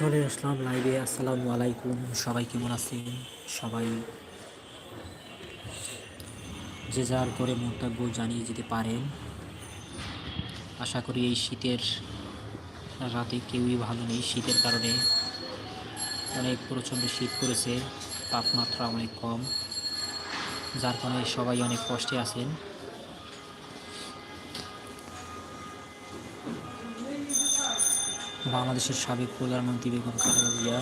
চলে আসলাম লাইভে। আসসালামু আলাইকুম। সবাই কেমন আছেন? সবাই যে যার করে মন্তব্য জানিয়ে যেতে পারেন। আশা করি এই শীতের রাতে কেউই ভালো নেই। শীতের কারণে অনেক প্রচণ্ড শীত পড়েছে। তাপমাত্রা অনেক কম। যার কারণে সবাই অনেক কষ্টে আছেন। বাংলাদেশের সাবেক প্রধানমন্ত্রী বেগম খালেদা জিয়া,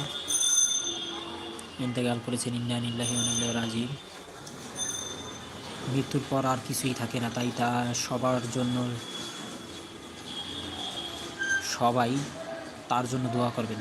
ইন্তেকাল করেছেন ইন্ডিয়ান ইল্লাহি রাজীব মৃত্যুর পর আর কিছুই থাকে না, তাই তা সবার জন্য, সবাই তার জন্য দোয়া করবেন।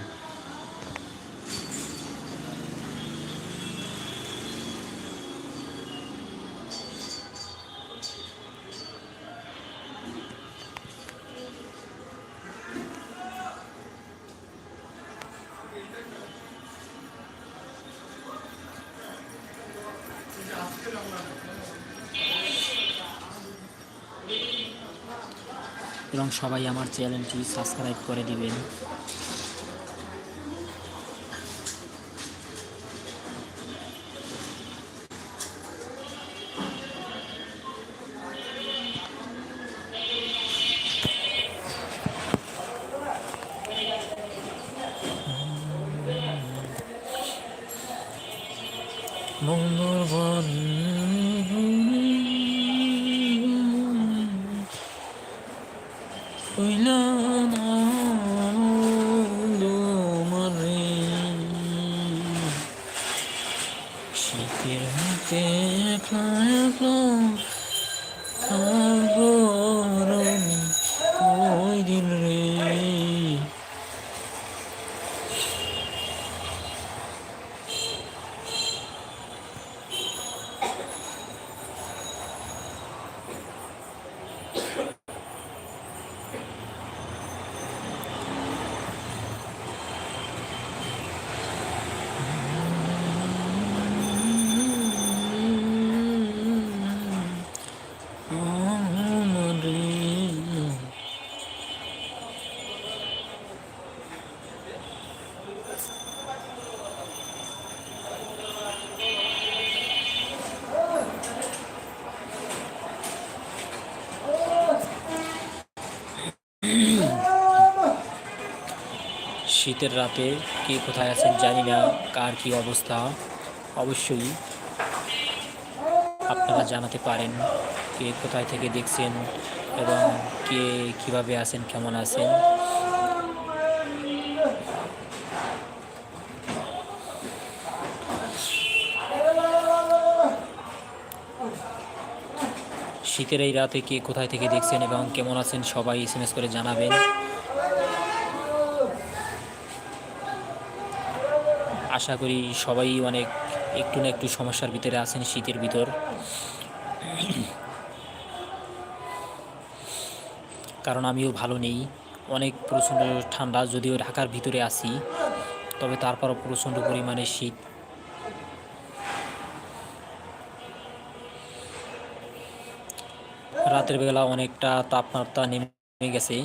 এবং সবাই আমার চ্যানেলটি সাবস্ক্রাইব করে দিবেন। Oylan শীতের রাতে কে কোথায় আছেন জানি না, কার কি অবস্থা, অবশ্যই আপনারা জানাতে পারেন কে কোথায় থেকে দেখছেন এবং কে কীভাবে আছেন, কেমন আছেন। শীতের এই রাতে কে কোথায় থেকে দেখছেন এবং কেমন আছেন সবাই এস করে জানাবেন। আশা করি সবাই অনেক একটু না একটু সমস্যার ভিতরে আছেন, শীতের ভিতর। কারণ আমিও ভালো নেই। অনেক প্রচণ্ড ঠান্ডা, যদিও ঢাকার ভিতরে আছি, তবে তারপরও প্রচণ্ড পরিমাণে শীত। রাতের বেলা অনেকটা তাপমাত্রা নেমে গেছে।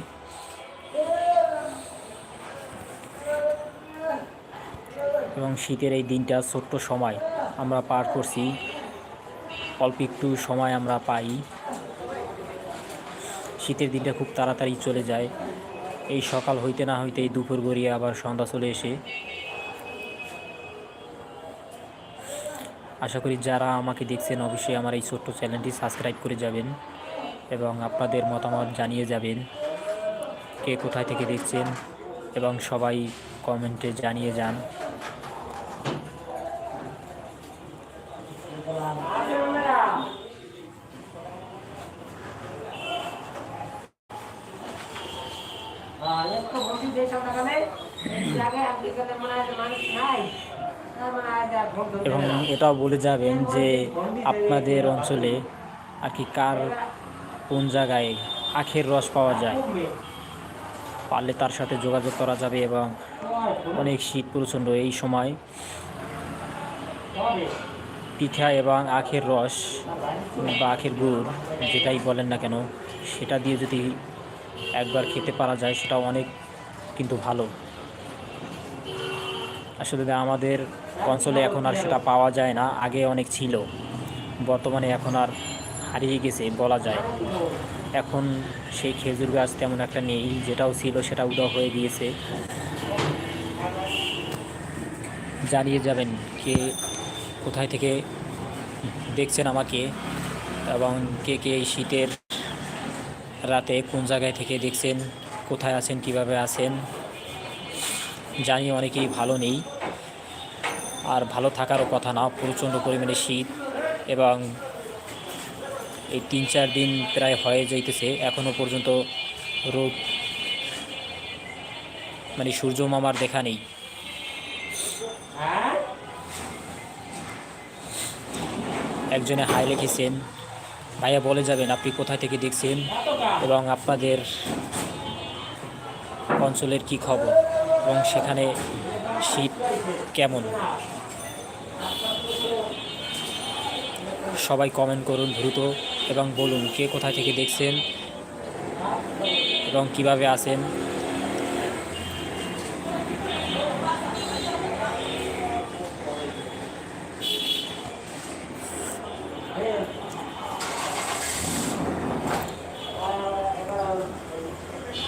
এবং শীতের এই দিনটা ছোট্ট সময় আমরা পার করছি। অল্প একটু সময় আমরা পাই। শীতের দিনটা খুব তাড়াতাড়ি চলে যায়। এই সকাল হইতে না হইতেই দুপুর গড়িয়ে আবার সন্ধ্যা চলে এসে। আশা করি যারা আমাকে দেখছেন অবশ্যই আমার এই ছোট্ট চ্যানেলটি সাবস্ক্রাইব করে যাবেন এবং আপনাদের মতামত জানিয়ে যাবেন। কে কোথায় থেকে দেখছেন এবং সবাই কমেন্টে জানিয়ে যান। এবং এটাও বলে যাবেন যে আপনাদের অঞ্চলে আর কি কার কোন জায়গায় আখের রস পাওয়া যায়, পারলে তার সাথে যোগাযোগ করা যাবে এবং অনেক শীত প্রচণ্ড এই সময়। পিঠা এবং আখের রস বা আখের গুড়, যেটাই বলেন না কেন, সেটা দিয়ে যদি একবার খেতে পারা যায় সেটা অনেক কিন্তু ভালো। আসলে আমাদের অঞ্চলে এখন আর সেটা পাওয়া যায় না, আগে অনেক ছিল। বর্তমানে এখন আর হারিয়ে গেছে, বলা যায়। এখন সেই খেজুর গাছ তেমন একটা নেই, যেটাও ছিল সেটা উদাও হয়ে গিয়েছে। জানিয়ে যাবেন কে কোথায় থেকে দেখছেন আমাকে? এবং কে কে এই শীতের রাতে কোন জায়গায় থেকে দেখছেন? কোথায় আছেন? কীভাবে আছেন? জানি অনেকেই ভালো নেই। আর ভালো থাকারও কথা না, প্রচণ্ড পরিমাণে শীত এবং এই তিন চার দিন প্রায় হয়ে যাইতেছে। এখনও পর্যন্ত রোদ মানে সূর্য মামার দেখা নেই। একজনে হাই লিখেছেন, ভাইয়া বলে যাবেন আপনি কোথা থেকে দেখছেন এবং আপনাদের অঞ্চলের কি খবর এবং সেখানে শীত কেমন? সবাই কমেন্ট করুন দ্রুত এবং বলুন কে কোথায় থেকে দেখছেন এবং কীভাবে আছেন।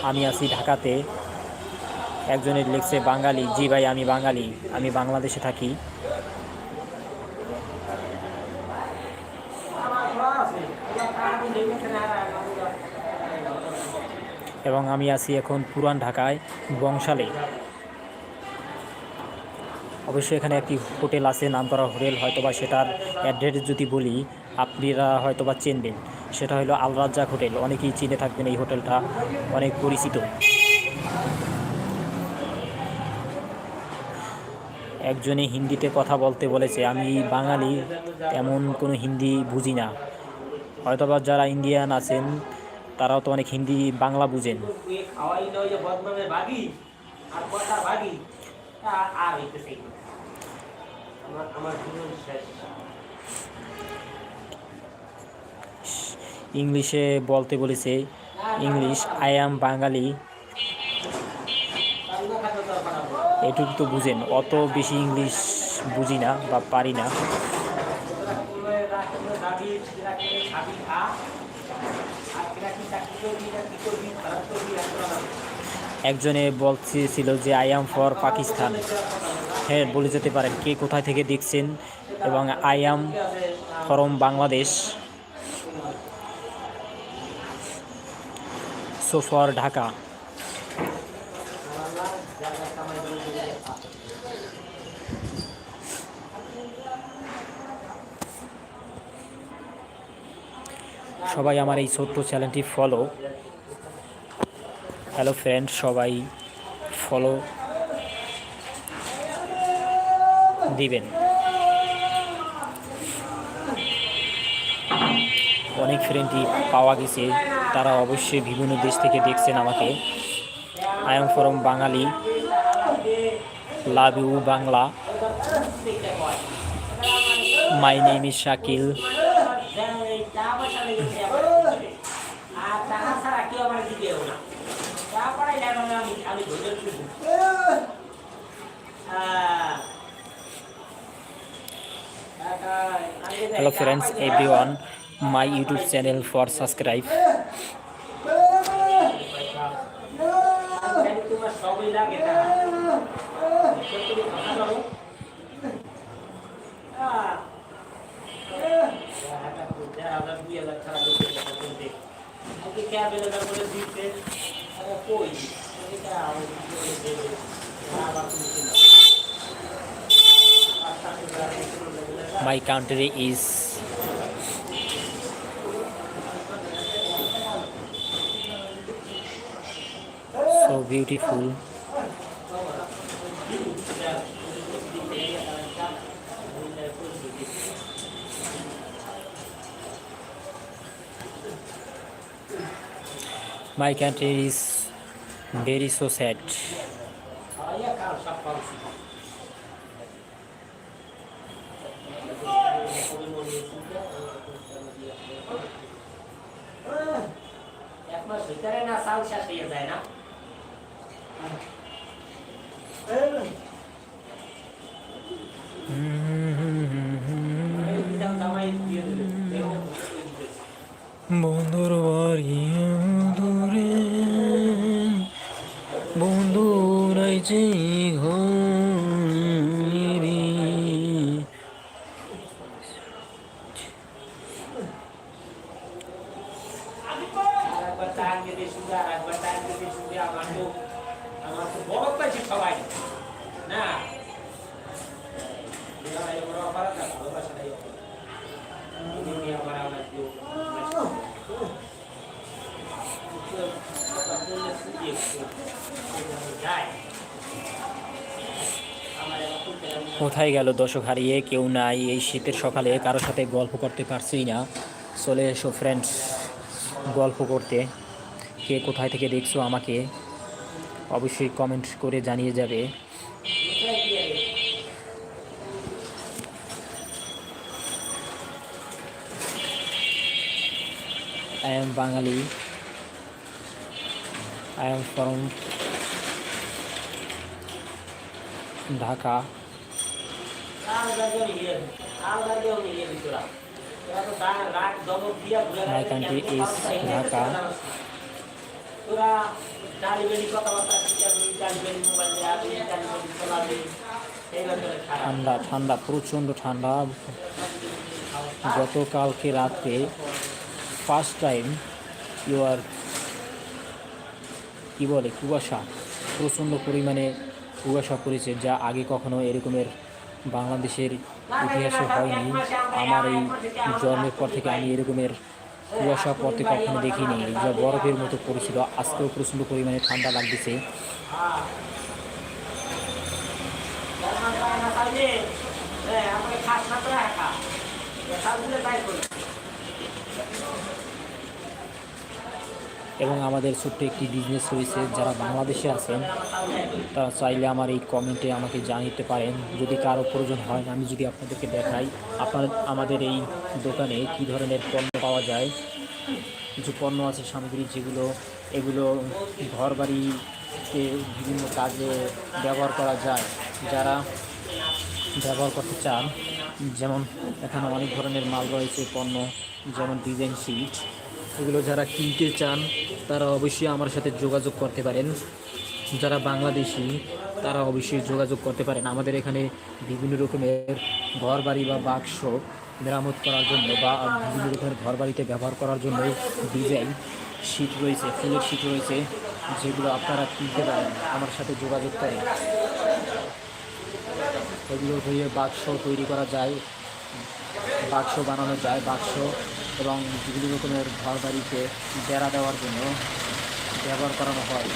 আমি আছি ঢাকাতে। একজনের লিখছে, বাঙালি। জি ভাই, আমি বাঙালি। আমি বাংলাদেশে থাকি। এবং আমি আছি এখন পুরান ঢাকায়, বংশালে। অবশ্যই এখানে একটি হোটেল আছে, নামকরা হোটেল, হয়তোবা সেটার অ্যাড্রেস যদি বলি, আপনারা হয়তোবা চিনবেন। সেটা হলো আল রাজ্জাক হোটেল। অনেকেই চিনে থাকবেন এই হোটেলটা, অনেক পরিচিত। একজনে হিন্দিতে কথা বলতে বলেছে, আমি বাঙালি, তেমন কোনো হিন্দি বুঝি না। হয়তোবা যারা ইন্ডিয়ান আছেন, তারাও তো অনেক হিন্দি, বাংলা বুঝেন। ইংলিশে বলতে বলেছে, ইংলিশ আই অ্যাম বাঙালি। এটুকু তো বুঝেন, অত বেশি ইংলিশ বুঝি না বা পারি না। একজনে বলছিল যে আই অ্যাম ফর পাকিস্তান হ্যাঁ বলে যেতে পারেন, কে কোথায় থেকে দেখছেন? এবং I am from Bangladesh so for Dhaka. সবাই আমার এই ছোট্ট চ্যানেলটি ফলো হ্যালো ফ্রেন্ড সবাই ফলো দিবেন। অনেক ফ্রেন্ডই পাওয়া গেছে। তারা অবশ্যই বিভিন্ন দেশ থেকে দেখছেন আমাকে। I am from Bangali love you Bangla my name is Shakil hello friends, everyone my YouTube channel for subscribe. My country is beautiful my country is very so sad এক মাস ভিতরে না চাল শেষ হয়ে যায় না বন্ধুর বাড়ি দূরে বন্ধুর আইছে ঘরে আর শুনবে আর একবার শুনবে আমার তো আমার তো বড় পাইছে সবাই। না? কোথায় গেল দর্শক হারিয়ে? কেউ নাই। এই শীতের সকালে কারোর সাথে গল্প করতে পারছি না। চলে এসো ফ্রেন্ডস গল্প করতে। কে কোথায় থেকে দেখছ আমাকে? অবশ্যই কমেন্ট করে জানিয়ে যাবে। I am Bangali I am from Dhaka গাড়িও নিয়ে দিতরা তোরা কথাবার্তা শিখাবি মোবাইল দেখাবি চলাবি। ঠান্ডা ঠান্ডা প্রচণ্ড ঠান্ডা। গতকালকে রাত্রে ফার্স্ট টাইম ইউ আর কী বলে কুয়াশা প্রচণ্ড পরিমাণে কুয়াশা পড়েছে যা আগে কখনো এরকমের বাংলাদেশের ইতিহাসে হয়নি। আমার এই জন্মের পর থেকে আমি এরকমের কুয়াশা পড়তে কখনো দেখিনি। যা বরফের মতো পড়েছিল। আজকেও প্রচণ্ড পরিমাণে ঠান্ডা লাগতেছে। হ্যাঁ না তো একা খাসগুলো তাই করি এবং আমাদের ছোট্ট একটি বিজনেস রয়েছে, যারা বাংলাদেশে আছেন, তারা চাইলে আমার এই কমেন্টে আমাকে জানিতে পারেন। যদি কারও প্রয়োজন হয়, আমি যদি আপনাদেরকে দেখাই, আপনার, আমাদের এই দোকানে কী ধরনের পণ্য পাওয়া যায়? কিছু পণ্য আছে, সামগ্রী যেগুলো, এগুলো ঘর বাড়িতে বিভিন্ন কাজে ব্যবহার করা যায়, যারা ব্যবহার করতে চান। যেমন, এখানে অনেক ধরনের মাল রয়েছে, পণ্য, যেমন ডিজাইন শিট এগুলো যারা কিনতে চান, তারা অবশ্যই আমার সাথে যোগাযোগ করতে পারেন। যারা বাংলাদেশি, তারা অবশ্যই যোগাযোগ করতে পারেন। আমাদের এখানে বিভিন্ন রকমের ঘর বাড়ি বা বাক্স মেরামত করার জন্য বা বিভিন্ন রকমের ঘর বাড়িতে ব্যবহার করার জন্য ডিজাইন শীট রয়েছে, ফুলের শীট রয়েছে, যেগুলো আপনারা কিনতে পারেন, আমার সাথে যোগাযোগ করেন। এগুলো দিয়ে বাক্স তৈরি করা যায়, বাক্স বানানো যায়, বাক্স এবং বিভিন্ন রকমের ঘর বাড়িতে বেড়া দেওয়ার জন্য ব্যবহার করানো হয়।